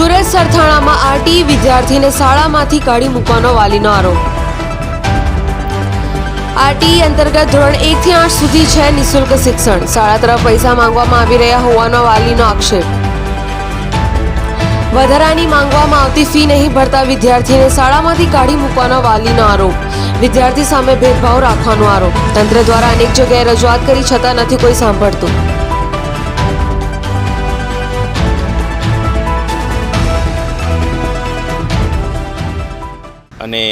વડોદરામાં આરટી વિદ્યાર્થીને શાળામાંથી કાઢી મૂકવાનો વાલીનો આરોપ. આરટી અંતર્ગત ધોરણ એકથી આઠ સુધી છે નિઃશુલ્ક શિક્ષણ. શાળા તરફ પૈસા માંગવામાં આવી રહ્યા હોવાનો વાલીનો આક્ષેપ. વધારાની માંગવામાં આવતી ફી નહીં ભરતા વિદ્યાર્થીને શાળામાંથી કાઢી મૂકવાનો વાલીનો આરોપ. વિદ્યાર્થી સામે ભેદભાવ રાખવાનો આરોપ. તંત્ર દ્વારા અનેક જગ્યાએ રજૂઆત કરી છતાં નથી કોઈ સાંભળતું. અને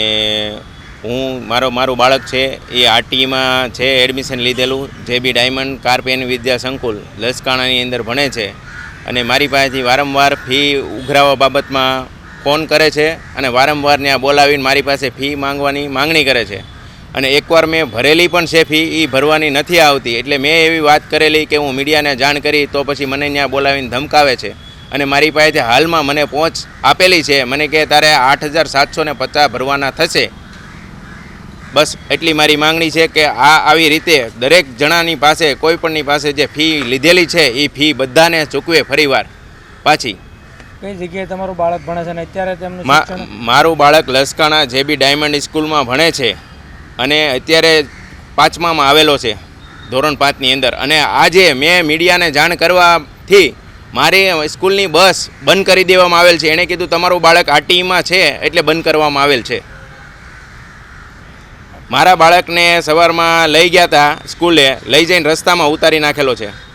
હું, મારો, મારું બાળક છે, એ આરટીમાં છે, એડમિશન લીધેલું. જે બી ડાયમંડ, કાર્પેન, વિદ્યા, સંકુલ, લસકાણાની અંદર ભણે છે. અને મારી પાસેથી વારંવાર ફી ઉઘરાવવા બાબતમાં ફોન કરે છે અને વારંવાર ત્યાં બોલાવીને મારી પાસે ફી માંગવાની માંગણી કરે છે. અને એકવાર મેં ભરેલી પણ છે ફી એ ભરવાની નથી આવતી. એટલે મેં એવી વાત કરેલી કે હું મીડિયાને જાણ કરી તો પછી મને ત્યાં બોલાવીને ધમકાવે છે. અને મારી પાસેથી હાલમાં મને પહોંચ આપેલી છે. મને કે તારે આઠ હજાર સાતસો ને પચાસ ભરવાના થશે. બસ એટલી મારી માંગણી છે કે આ આવી રીતે દરેક જણાની પાસે કોઈ પણની પાસે જે ફી લીધેલી છે એ ફી બધાને ચૂકવે ફરીવાર. પાછી. કઈ જગ્યાએ તમારું બાળક ભણે છે અને અત્યારે તેમનું મારું બાળક લસકાણા જે બી ડાયમંડ સ્કૂલમાં ભણે છે અને અત્યારે પાંચમામાં આવેલો છે ધોરણ પાંચની અંદર. અને આજે મેં મીડિયાને જાણ કરવાથી મારી સ્કૂલની બસ બંધ કરી દેવામાં આવેલ છે. એણે કીધું, તમારું બાળક આરટીઈમાં છે એટલે બંધ કરવામાં આવેલ છે. મારા બાળકને સવારમાં લઈ ગયા હતા સ્કૂલે, લઈ જઈને રસ્તામાં ઉતારી નાખેલો છે.